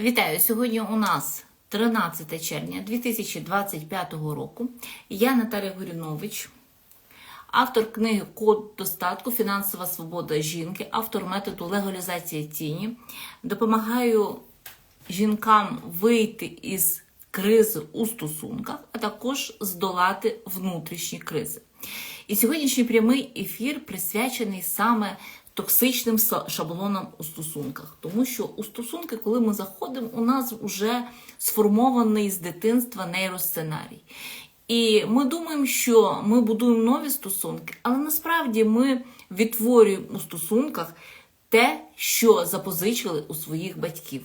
Вітаю! Сьогодні у нас 13 червня 2025 року. Я Наталя Горюнович, автор книги Код достатку, фінансова свобода жінки, автор методу легалізації тіні. Допомагаю жінкам вийти із кризи у стосунках, а також здолати внутрішні кризи. І сьогоднішній прямий ефір присвячений саме токсичним шаблонам у стосунках. Тому що у стосунки, коли ми заходимо, у нас вже сформований з дитинства нейросценарій. І ми думаємо, що ми будуємо нові стосунки, але насправді ми відтворюємо у стосунках те, що запозичили у своїх батьків.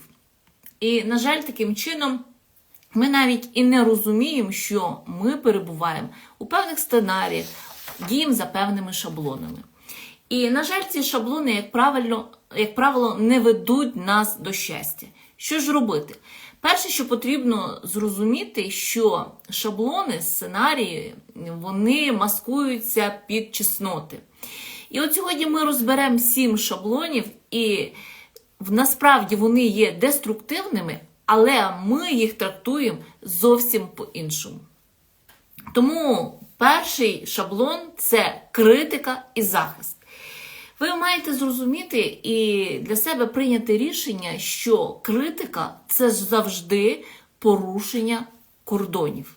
І, на жаль, таким чином ми навіть і не розуміємо, що ми перебуваємо у певних сценаріях, діємо за певними шаблонами. І, на жаль, ці шаблони, як правило, як правило, не ведуть нас до щастя. Що ж робити? Перше, що потрібно зрозуміти, що шаблони, сценарії, вони маскуються під чесноти. І от сьогодні ми розберемо сім шаблонів, і насправді вони є деструктивними, але ми їх трактуємо зовсім по-іншому. Тому перший шаблон це критика і захист. Ви маєте зрозуміти і для себе прийняти рішення, що критика це завжди порушення кордонів.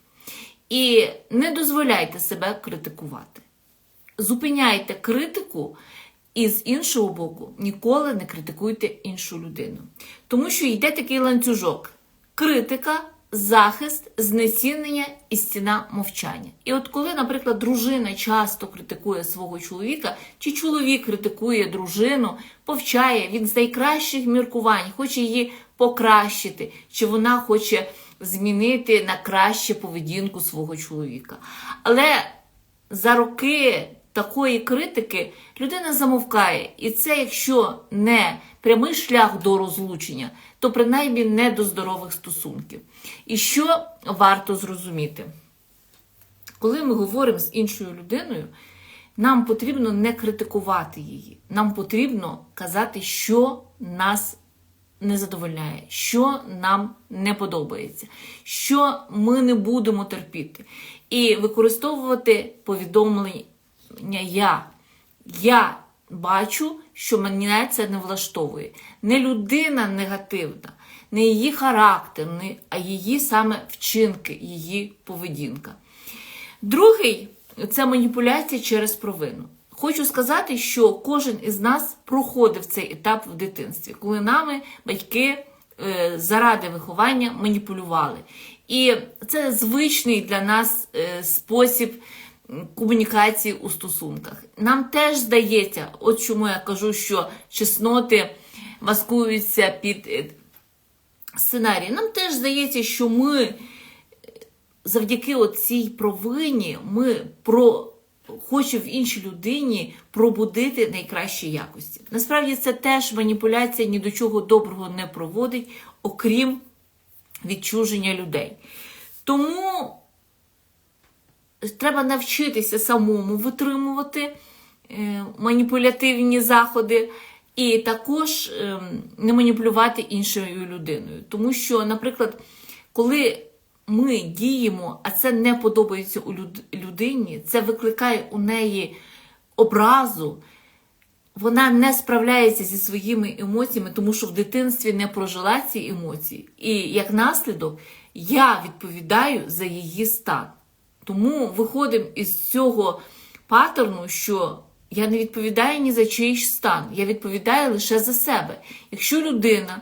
І не дозволяйте себе критикувати. Зупиняйте критику, і з іншого боку, ніколи не критикуйте іншу людину. Тому що йде такий ланцюжок: критика, захист, знецінення і стіна мовчання. І от коли, наприклад, дружина часто критикує свого чоловіка, чи чоловік критикує дружину, повчає він з найкращих міркувань, хоче її покращити, чи вона хоче змінити на краще поведінку свого чоловіка. Але за роки такої критики людина замовкає. І це, якщо не прямий шлях до розлучення, то принаймні не до здорових стосунків. І що варто зрозуміти? Коли ми говоримо з іншою людиною, нам потрібно не критикувати її. Нам потрібно казати, що нас не задовольняє, що нам не подобається, що ми не будемо терпіти. І використовувати повідомлення я. Я бачу, що мене це не влаштовує. Не людина негативна, не її характер, а її саме вчинки, її поведінка. Другий це маніпуляція через провину. Хочу сказати, що кожен із нас проходив цей етап в дитинстві, коли нами батьки е, заради виховання маніпулювали. І це звичний для нас е, спосіб комунікації у стосунках. Нам теж здається, от чому я кажу, що чесноти маскуються під е, сценарій. Нам теж здається, що ми завдяки цій провині ми про хочемо в іншій людині пробудити найкращі якості. Насправді це теж маніпуляція ні до чого доброго не проводить, окрім відчуження людей. Тому треба навчитися самому витримувати е, маніпулятивні заходи. І також ем, не маніпулювати іншою людиною. Тому що, наприклад, коли ми діємо, а це не подобається у людині, це викликає у неї образу, вона не справляється зі своїми емоціями, тому що в дитинстві не прожила ці емоції. І як наслідок я відповідаю за її стан. Тому виходимо із цього паттерну, що я не відповідаю ні за чийсь стан, я відповідаю лише за себе. Якщо людина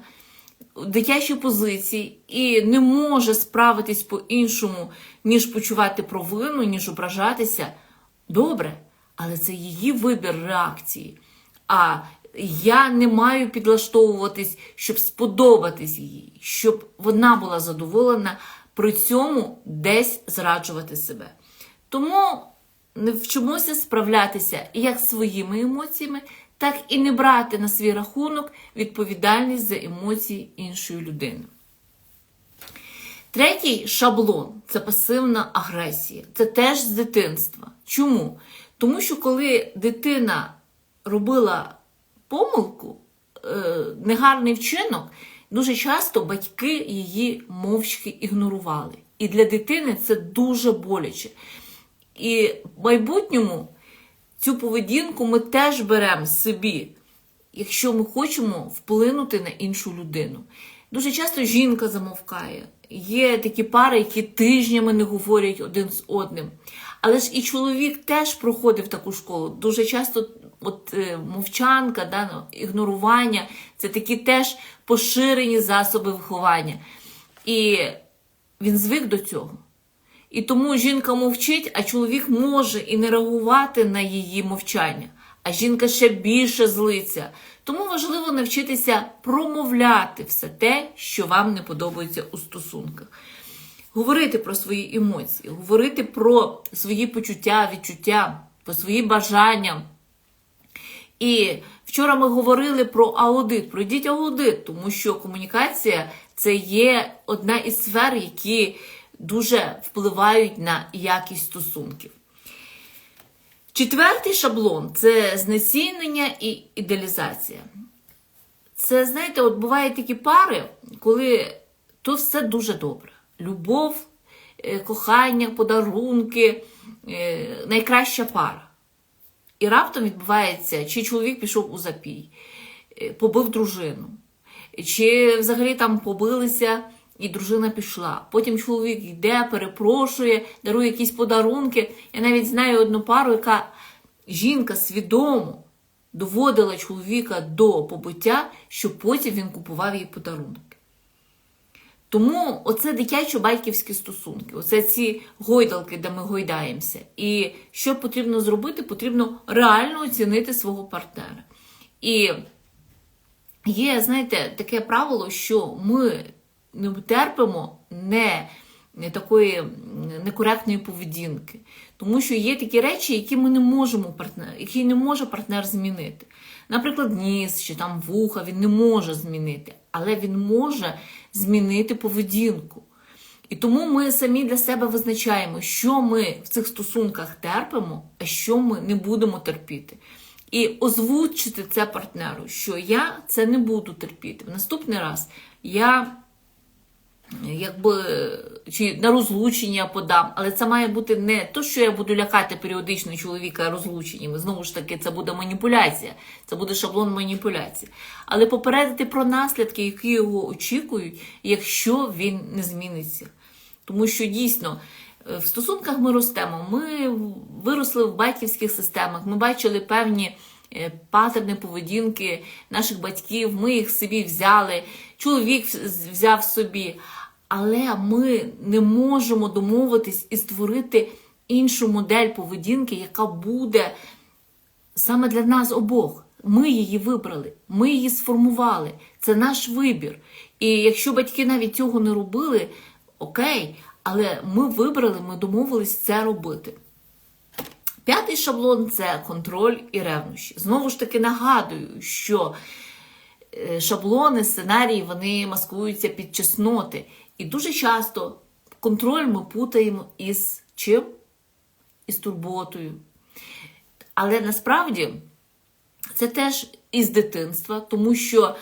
в дитячій позиції і не може справитись по-іншому, ніж почувати провину, ніж ображатися, добре, але це її вибір реакції. А я не маю підлаштовуватись, щоб сподобатись їй, щоб вона була задоволена, при цьому десь зраджувати себе. Тому не вчимося справлятися як своїми емоціями, так і не брати на свій рахунок відповідальність за емоції іншої людини. Третій шаблон це пасивна агресія. Це теж з дитинства. Чому? Тому що коли дитина робила помилку, е, негарний вчинок, Дуже часто батьки її мовчки ігнорували. І для дитини це дуже боляче. І в майбутньому цю поведінку ми теж беремо собі, якщо ми хочемо вплинути на іншу людину. Дуже часто жінка замовкає. Є такі пари, які тижнями не говорять один з одним. Але ж і чоловік теж проходив таку школу. Дуже часто от, е, мовчанка, да, ну, ігнорування це такі теж поширені засоби виховання. І він звик до цього. І тому жінка мовчить, а чоловік може і не реагувати на її мовчання. А жінка ще більше злиться. Тому важливо навчитися промовляти все те, що вам не подобається у стосунках. Говорити про свої емоції, говорити про свої почуття, відчуття, про свої бажання. І вчора ми говорили про аудит. Пройдіть аудит, тому що комунікація це є одна із сфер, які дуже впливають на якість стосунків. Четвертий шаблон це знецінення і ідеалізація. Це, знаєте, от бувають такі пари, коли тут все дуже добре. Любов, е, кохання, подарунки, е, найкраща пара. І раптом відбувається, чи чоловік пішов у запій, е, побив дружину, чи взагалі там побилися і дружина пішла. Потім чоловік йде, перепрошує, дарує якісь подарунки. Я навіть знаю одну пару, яка жінка свідомо доводила чоловіка до побуття, щоб потім він купував їй подарунки. Тому оце дитячо-батьківські стосунки, оце ці гойдалки, де ми гойдаємося. І що потрібно зробити? Потрібно реально оцінити свого партнера. І є, знаєте, таке правило, що ми не терпимо не, такої некоректної поведінки. Тому що є такі речі, які ми не можемо партнер, які не може партнер змінити. Наприклад, ніс чи там вуха він не може змінити, але він може змінити поведінку. І тому ми самі для себе визначаємо, що ми в цих стосунках терпимо, а що ми не будемо терпіти. І озвучити це партнеру, що я це не буду терпіти. В наступний раз я якби чи на розлучення подам, але це має бути не то, що я буду лякати періодично чоловіка розлученнями. Знову ж таки, це буде маніпуляція, це буде шаблон маніпуляції. Але попередити про наслідки, які його очікують, якщо він не зміниться. Тому що дійсно. В стосунках ми ростемо. Ми виросли в батьківських системах, ми бачили певні е, патерни поведінки наших батьків, ми їх собі взяли, чоловік взяв собі. Але ми не можемо домовитись і створити іншу модель поведінки, яка буде саме для нас обох. Ми її вибрали, ми її сформували. Це наш вибір. І якщо батьки навіть цього не робили, окей, але ми вибрали, ми домовились це робити. П'ятий шаблон це контроль і ревнощі. Знову ж таки нагадую, що е, шаблони, сценарії вони маскуються під чесноти. І дуже часто контроль ми путаємо із чим? Із турботою. Але насправді це теж із дитинства, тому що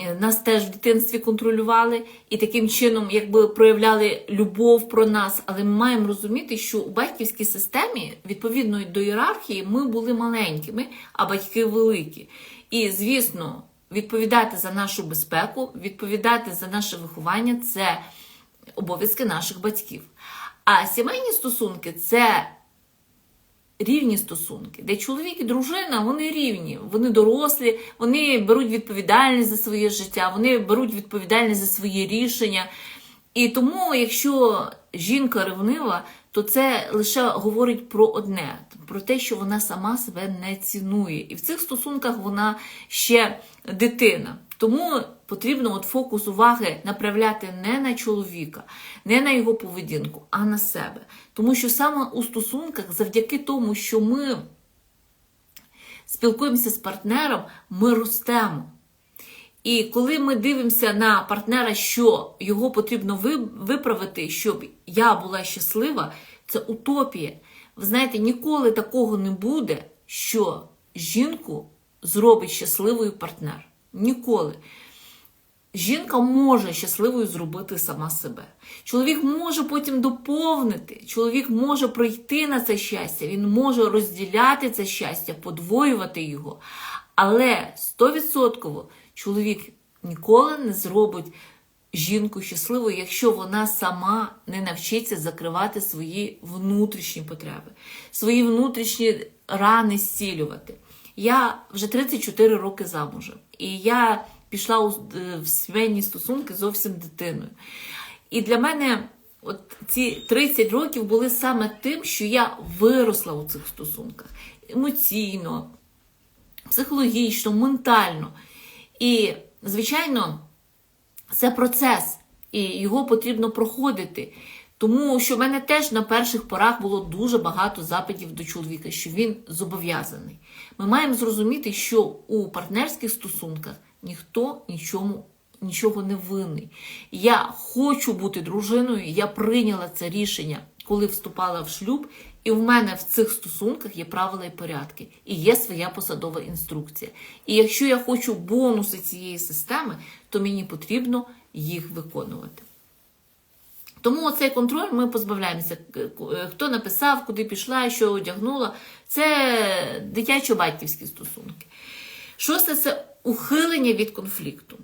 е, нас теж в дитинстві контролювали і таким чином, якби проявляли любов про нас. Але ми маємо розуміти, що у батьківській системі, відповідно до ієрархії, ми були маленькими, а батьки великі. І, звісно, відповідати за нашу безпеку, відповідати за наше виховання це обов'язки наших батьків. А сімейні стосунки це рівні стосунки, де чоловік і дружина вони рівні, вони дорослі, вони беруть відповідальність за своє життя, вони беруть відповідальність за свої рішення. І тому, якщо жінка ревнива, то це лише говорить про одне: про те, що вона сама себе не цінує. І в цих стосунках вона ще дитина. Тому потрібно от фокус уваги направляти не на чоловіка, не на його поведінку, а на себе. Тому що саме у стосунках, завдяки тому, що ми спілкуємося з партнером, ми ростемо. І коли ми дивимося на партнера, що його потрібно виправити, щоб я була щаслива, це утопія. Ви знаєте, ніколи такого не буде, що жінку зробить щасливою партнер. Ніколи. Жінка може щасливою зробити сама себе. Чоловік може потім доповнити, чоловік може пройти на це щастя, він може розділяти це щастя, подвоювати його. Але 100% чоловік ніколи не зробить жінку щасливою, якщо вона сама не навчиться закривати свої внутрішні потреби, свої внутрішні рани зцілювати. Я вже 34 роки замужем, і я пішла у- е, в сімейні стосунки зовсім дитиною. І для мене от ці 30 років були саме тим, що я виросла у цих стосунках емоційно, психологічно, ментально. І, звичайно, це процес, і його потрібно проходити. Тому що в мене теж на перших порах було дуже багато запитів до чоловіка, що він зобов'язаний. Ми маємо зрозуміти, що у партнерських стосунках ніхто нічому, нічого не винний. Я хочу бути дружиною, я прийняла це рішення, коли вступала в шлюб, і в мене в цих стосунках є правила і порядки, і є своя посадова інструкція. І якщо я хочу бонуси цієї системи, то мені потрібно їх виконувати. Тому цей контроль ми позбавляємося. К- Хто написав, куди пішла, що одягнула. Це дитячо-батьківські стосунки. Шосте це ухилення від конфлікту.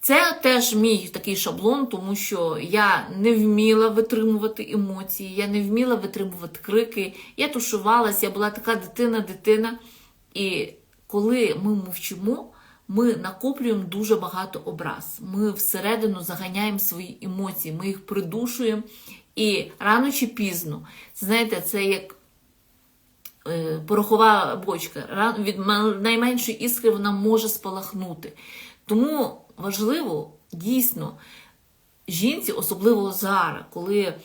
Це теж мій такий шаблон, тому що я не вміла витримувати емоції, я не вміла витримувати крики. Я тушувалася, я була така дитина-дитина. І коли ми мовчимо, ми накоплюємо дуже багато образ. Ми всередину заганяємо свої емоції, ми їх придушуємо. І рано чи пізно, знаєте, це як е, порохова бочка. Від найменшої іскри вона може спалахнути. Тому важливо дійсно жінці, особливо зараз, коли е,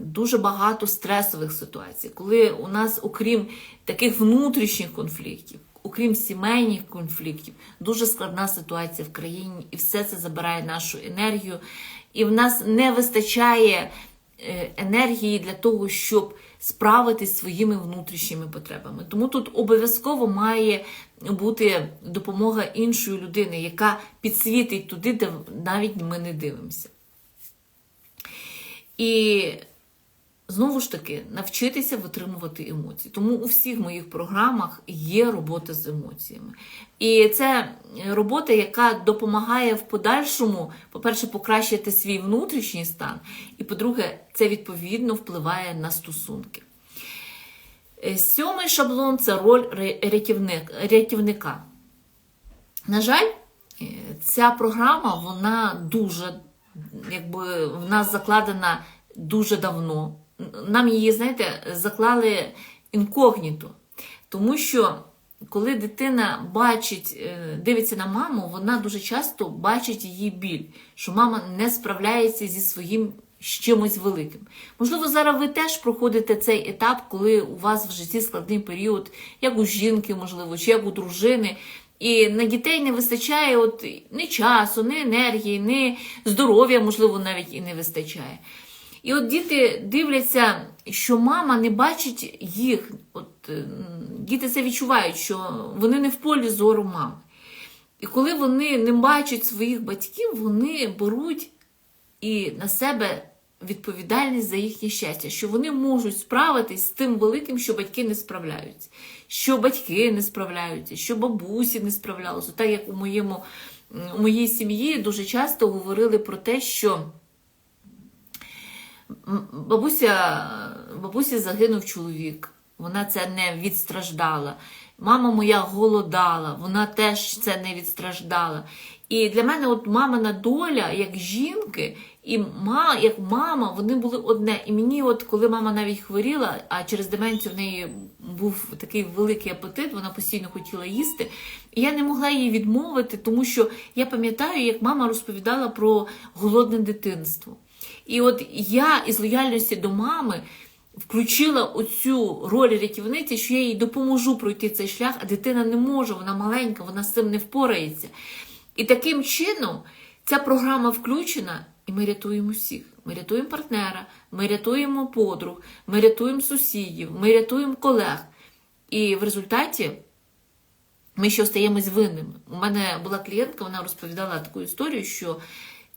дуже багато стресових ситуацій, коли у нас, окрім таких внутрішніх конфліктів, окрім сімейних конфліктів, дуже складна ситуація в країні, і все це забирає нашу енергію, і в нас не вистачає е, енергії для того, щоб справитись своїми внутрішніми потребами. Тому тут обов'язково має бути допомога іншої людини, яка підсвітить туди, де навіть ми не дивимося. І знову ж таки навчитися витримувати емоції. Тому у всіх моїх програмах є робота з емоціями. І це робота, яка допомагає в подальшому, по-перше, покращити свій внутрішній стан, і по-друге, це відповідно впливає на стосунки. Е, Сьомий шаблон це роль рятівник, рятівника. На жаль, е, ця програма вона дуже, якби в нас закладена дуже давно. Нам її, знаєте, заклали інкогніто. Тому що коли дитина бачить, е, дивиться на маму, вона дуже часто бачить її біль, що мама не справляється зі своїм з чимось великим. Можливо, зараз ви теж проходите цей етап, коли у вас в житті складний період, як у жінки, можливо, чи як у дружини. І на дітей не вистачає от ні часу, ні енергії, ні здоров'я, можливо, навіть і не вистачає. І от діти дивляться, що мама не бачить їх. От е, діти це відчувають, що вони не в полі зору мами. І коли вони не бачать своїх батьків, вони беруть і на себе відповідальність за їхнє щастя, що вони можуть справитись з тим великим, що батьки не справляються, що батьки не справляються, що бабусі не справлялися. Так як у моєму у моїй сім'ї дуже часто говорили про те, що бабуся, бабусі загинув чоловік, вона це не відстраждала. Мама моя голодала, вона теж це не відстраждала. І для мене от мамина доля як жінки і ма, як мама, вони були одне. І мені, от коли мама навіть хворіла, а через деменцію в неї був такий великий апетит, вона постійно хотіла їсти. І я не могла їй відмовити, тому що я пам'ятаю, як мама розповідала про голодне дитинство. І от я із лояльності до мами включила оцю роль рятівниці, що я їй допоможу пройти цей шлях, а дитина не може, вона маленька, вона з цим не впорається. І таким чином ця програма включена, і ми рятуємо всіх. Ми рятуємо партнера, ми рятуємо подруг, ми рятуємо сусідів, ми рятуємо колег. І в результаті ми ще остаємось винними. У мене була клієнтка, вона розповідала таку історію, що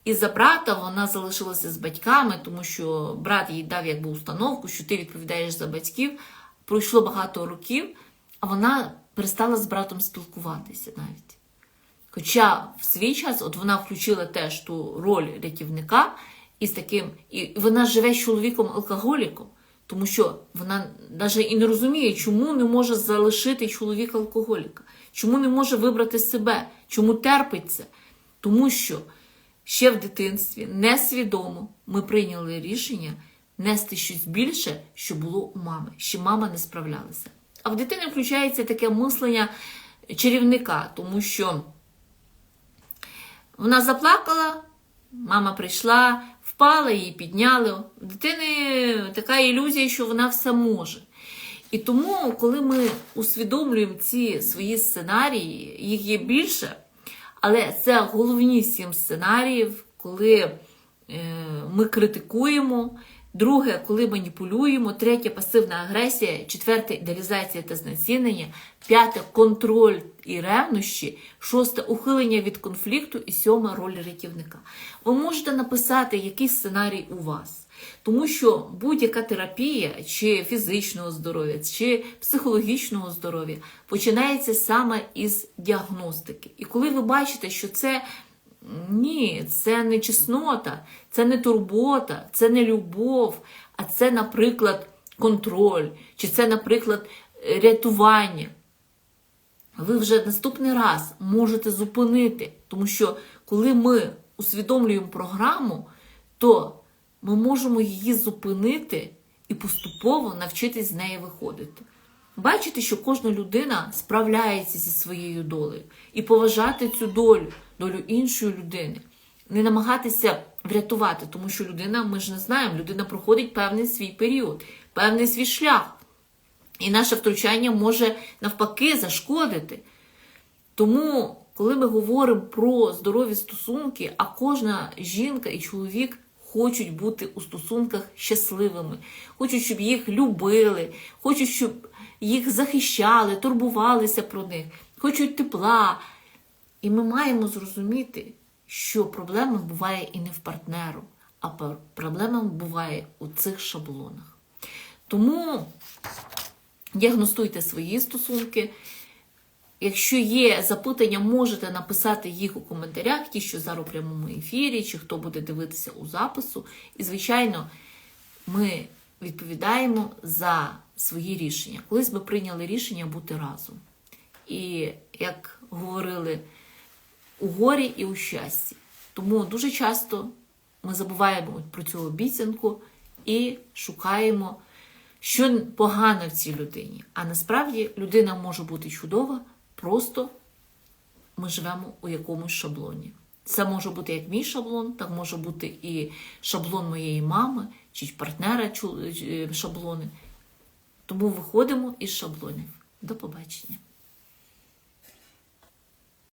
із-за брата вона залишилася з батьками, тому що брат їй дав якби установку, що ти відповідаєш за батьків. Пройшло багато років, а вона перестала з братом спілкуватися навіть. Хоча в свій час от вона включила теж ту роль рятівника із таким, і вона живе з чоловіком-алкоголіком, тому що вона навіть і не розуміє, чому не може залишити чоловіка алкоголіка, чому не може вибрати себе, чому терпить це. Тому що ще в дитинстві несвідомо ми прийняли рішення нести щось більше, що було у мами, що мама не справлялася. А в дитини включається таке мислення чарівника, тому що. Вона заплакала, мама прийшла, впала, її підняли. У дитини така ілюзія, що вона все може. І тому, коли ми усвідомлюємо ці свої сценарії, їх є більше, але це головні сім сценаріїв, коли е, ми критикуємо. Друге, коли маніпулюємо, третє пасивна агресія, четверте ідеалізація та знецінення, п'яте контроль і ревнощі, шосте ухилення від конфлікту і сьоме роль рятівника. Ви можете написати, який сценарій у вас. Тому що будь-яка терапія, чи фізичного здоров'я, чи психологічного здоров'я починається саме із діагностики. І коли ви бачите, що це ні, це не чеснота, це не турбота, це не любов, а це, наприклад, контроль, чи це, наприклад, рятування. Ви вже наступний раз можете зупинити, тому що коли ми усвідомлюємо програму, то ми можемо її зупинити і поступово навчитись з неї виходити. Бачити, що кожна людина справляється зі своєю долею і поважати цю долю, долю іншої людини, не намагатися врятувати, тому що людина, ми ж не знаємо, людина проходить певний свій період, певний свій шлях. І наше втручання може навпаки зашкодити. Тому, коли ми говоримо про здорові стосунки, а кожна жінка і чоловік хочуть бути у стосунках щасливими, хочуть, щоб їх любили, хочуть, щоб їх захищали, турбувалися про них, хочуть тепла. І ми маємо зрозуміти, що проблема буває і не в партнеру, а проблема буває у цих шаблонах. Тому діагностуйте свої стосунки. Якщо є запитання, можете написати їх у коментарях, ті, що зараз у прямому ефірі, чи хто буде дивитися у запису. І, звичайно, ми відповідаємо за свої рішення. Колись ми прийняли рішення бути разом. І, як говорили, у горі і у щасті. Тому дуже часто ми забуваємо про цю обіцянку і шукаємо, що погано в цій людині. А насправді людина може бути чудова, просто ми живемо у якомусь шаблоні. Це може бути як мій шаблон, так може бути і шаблон моєї мами, чи партнера шаблони. Тому виходимо із шаблонів. До побачення.